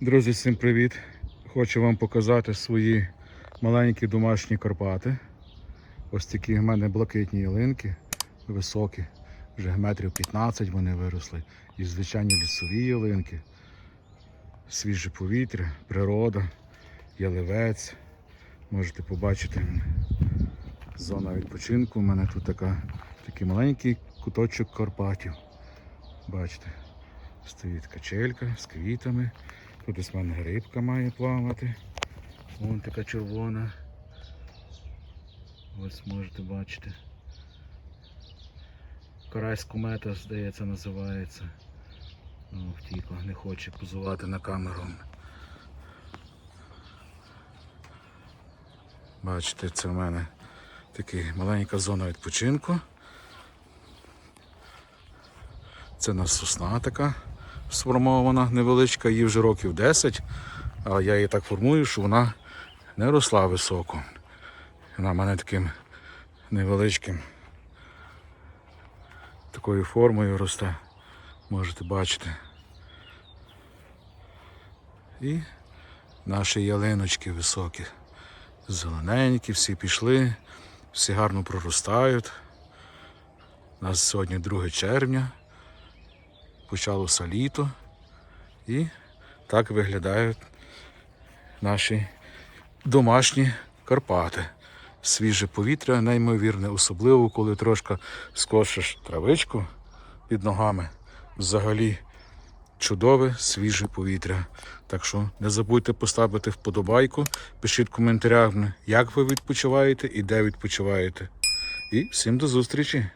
Друзі, всім привіт! Хочу вам показати свої маленькі домашні Карпати. Ось такі в мене блакитні ялинки, високі, вже метрів 15 вони виросли. І звичайні лісові ялинки, свіже повітря, природа, яливець. Можете побачити зона відпочинку. У мене тут така, такий маленький куточок Карпатів. Бачите, стоїть качелька з квітами. Тут в мене рибка має плавати. Вон така червона. Ось можете бачити. Карась кумета, здається, називається. Ну, втікла, не хоче позувати на камеру. Бачите, це в мене така маленька зона відпочинку. Це у нас сосна така сформована невеличка, їй вже років 10, але я її так формую, що вона не росла високо. Вона в мене таким невеличким такою формою росте, можете бачити. І наші ялиночки високі, зелененькі, всі пішли, всі гарно проростають. У нас сьогодні 2 червня почалося літо і так виглядають наші домашні Карпати. Свіже повітря, неймовірне, особливо коли трошки скошиш травичку під ногами. Взагалі чудове, свіже повітря. Так що не забудьте поставити вподобайку, пишіть в коментарях, як ви відпочиваєте і де відпочиваєте. І всім до зустрічі!